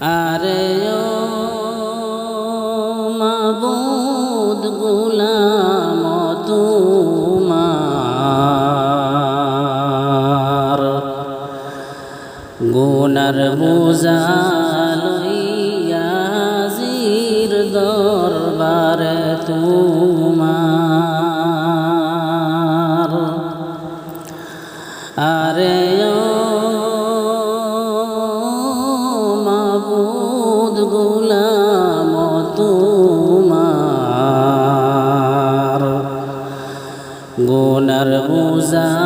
আরে ও মাবুদ গুলাম তোমার গুনার বোঝা লইয়া হাজির দরবারে তোমার বোঝা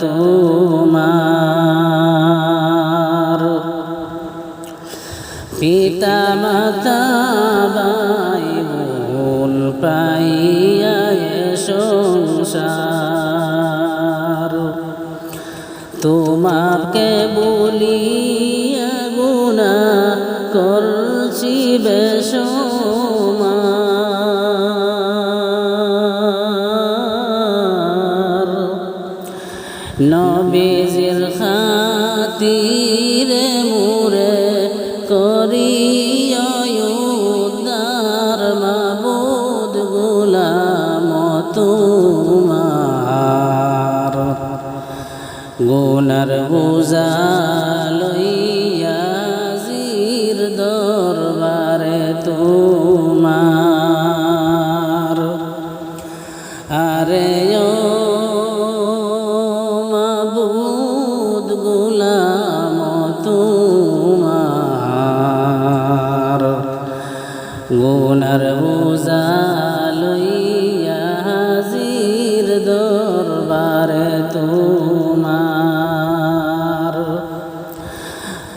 তোমার পিতা মাতা ভাই বোন পাইয়া সংসার। তোমাকে বলিয়া গুণা করছি বেসমার গুনার বোঝা লইয়া দরবারে তোমার। আরে মাবুদ গুলাম তোমার। গুনার বোঝা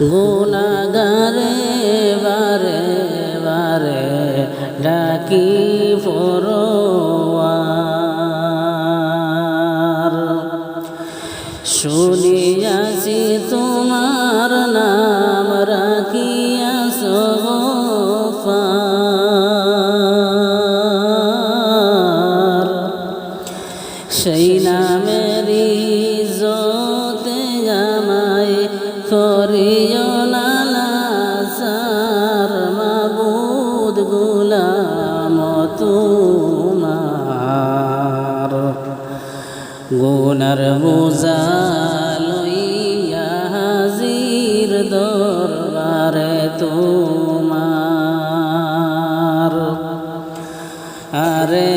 গুনাগারে বারে বারে ডাকি ফরোয়ার শুনিয়াছি তোমার নাম রাখিয়া গুনার বোঝা লইয়া হাজির দরবারে তোমার। আরে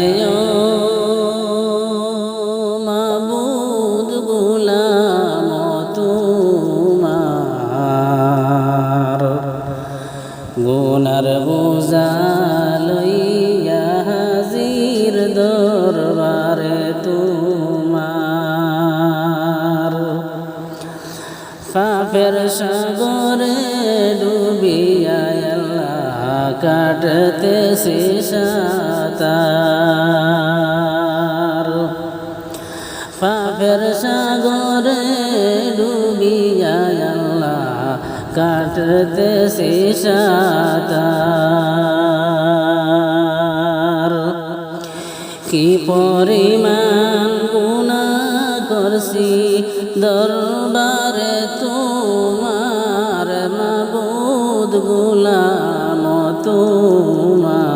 পাপের সাগরে ডুবিয়া আল্লাহ কাটতে সাতার। পাপের সাগরে ডুবিয়া আল্লাহ কাটতে সাতার। কি পরিমাণ দরবারে তোমার মাবুদ গুলাম তোমার।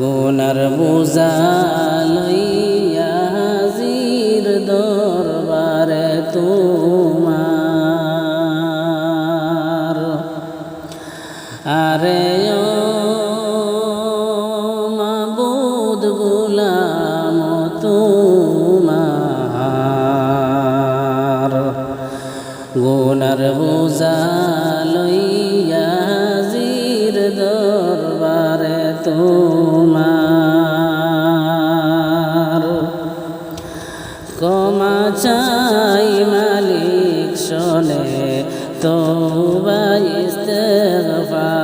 গুনার বোঝা লইয়া হাজির দরবারে তোমার গুনার বোঝা লইয়া হাজির দরবারে তোমার। ক্ষমা চাই মালিক শোনে ইস্তেগফার।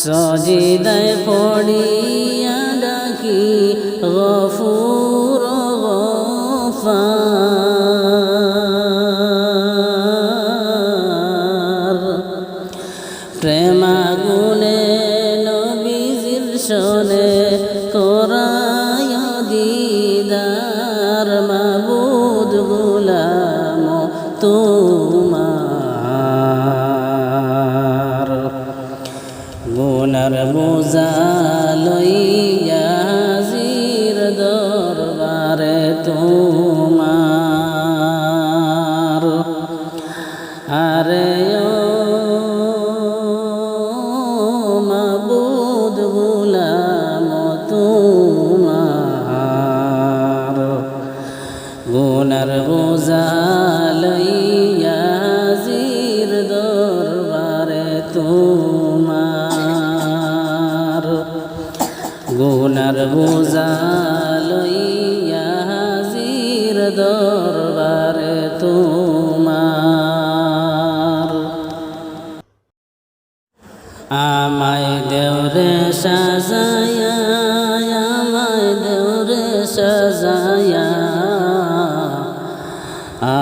সজিদায় শোনে করায় দিদার মাবুদ গুলাম তোমার। গুনার বোঝা লইয়া হাজির দরবারে তোমার। আরে গুনার বোঝা লইয়া হাজির দরবারে তোমার। আমায় দেওরে সাজায়া, আমায় দেওরে সাজায়া।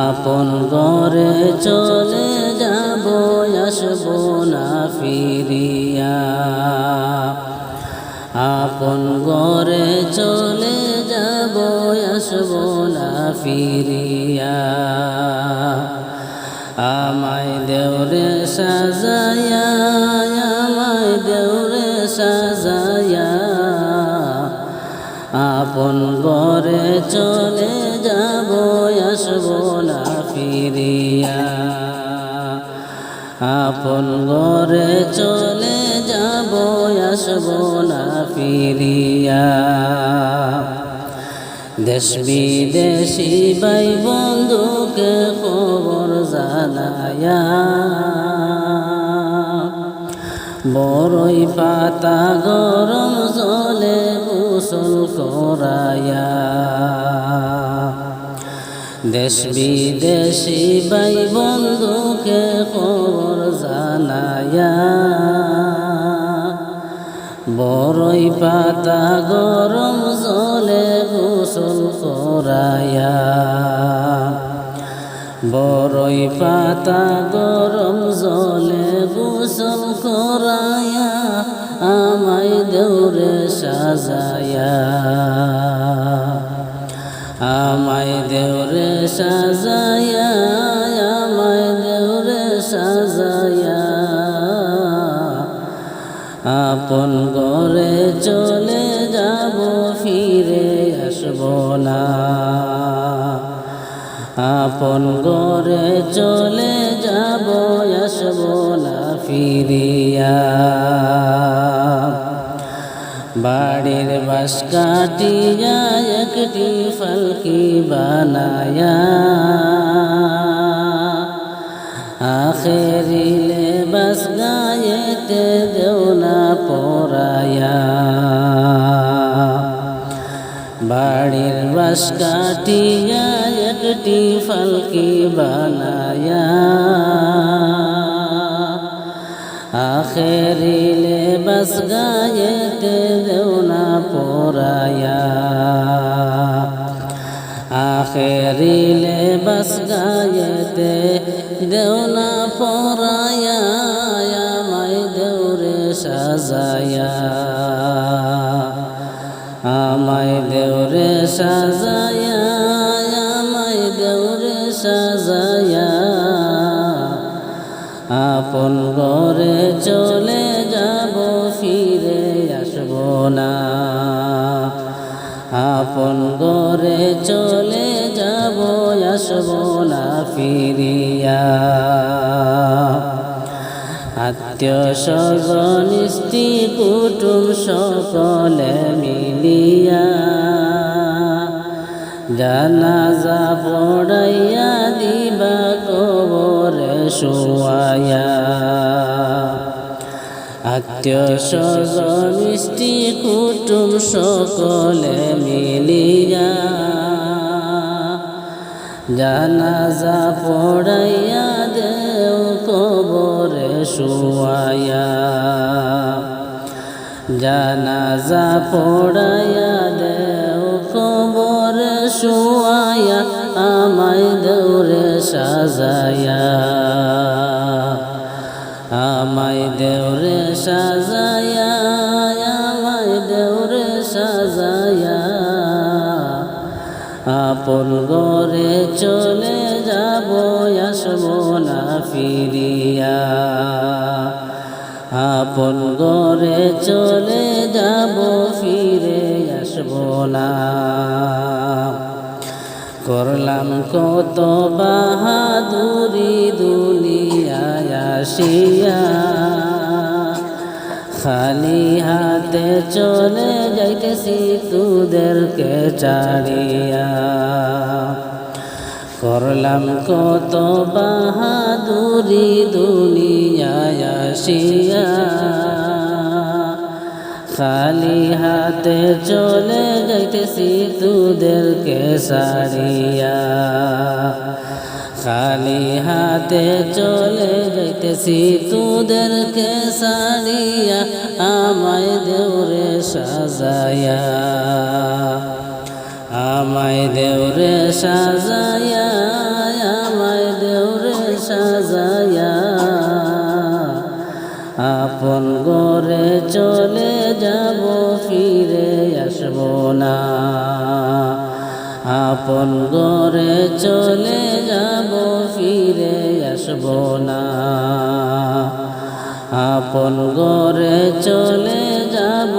আপন ঘরে চলে যাব, আসব না ফিরিয়া আপন ঘরে চলে যাব, আসব না ফিরিয়া। আমায় দেওরে সাজায়া, আমায় দেওরে সাজায়া। আপন ঘরে চলে যাব, আসব না ফিরিয়া। আপন ঘরে চলে যাব আসব না ফিরিয়া। দেশ বিদেশি ভাই বন্ধুকে খবর জানায়া। বড়ই পাতা গরম জলে গোসল করায়া। দেশ বিদেশি ভাই বন্ধুকে খবর জানায়া। বড়ই পাতা গরম জলে গোসল করায়া। বড়ই পাতা গরম জলে গোসল করায়া, আমায় দৌড়ে সাজায়া। আমায় দেওরে সাজায়া আপন ঘরে চলে যাব, ফিরে আসব না। আপন ঘরে চলে যাব, আসব না, ফিরিয়া। বাড়ির বাস কাটিয়া একটি ফলকি বানায়া, আখেরিলে বাস গায়েতে বাস কাটিয়া একটি ফলকি বানায়া। আখেরিলে বাস গায়েতে দেও না পড়ায়া আখেরিলে বাস গায়েতে দেও না পড়ায়া আমায় দেউরে সাজায়া। আমায় দেউরে সাজায়া আপন ঘরে চলে যাব, ফিরে আসব না। আপন ঘরে চলে যাব, আসব না, ফিরিয়া। আত্মীয় স্ত্রী, কুটুম সকলে মিলিয়া জানাজা পড়াইয়া দিবা শুয়ায়া আত্মীয় কুটুম সকলে মিলিয়া জানাজা পড়াইয়া দেও কবরে শুয়ায়া জানাজা পড়াইয়া দেও কবরে শুয়ায়া আমায় দৌড়ে সাজায়া আমায় দেওরে সাজায়া, আমায় দেওরে সাজায়া। আপন গরে চলে যাব, আসব না ফিরিয়া। আপন গরে চলে যাব, ফিরে আসব না। করলাম কত বাহাদুরি দুনিয়ায় আসিয়া। খালি হাতে চলে যাইতেছি তোদেরকে চাড়িয়া করলাম কত বাহাদুরি দুনিয়ায় আসিয়া। খালি হাতে চলে যাইতেছি তোদেরকে সারিয়া খালি হাতে চলে যাইতেছি তোদেরকে সারিয়া আমায় দেওরে সাজায়া। আমায় দেওরে সাজায়া, আমায় দেওরে সাজায়া। আপন গরে চলে যাব, ফিরে আসব না। আপন গরে চলে যাব, ফিরে আসব না। আপন ঘরে চলে যাব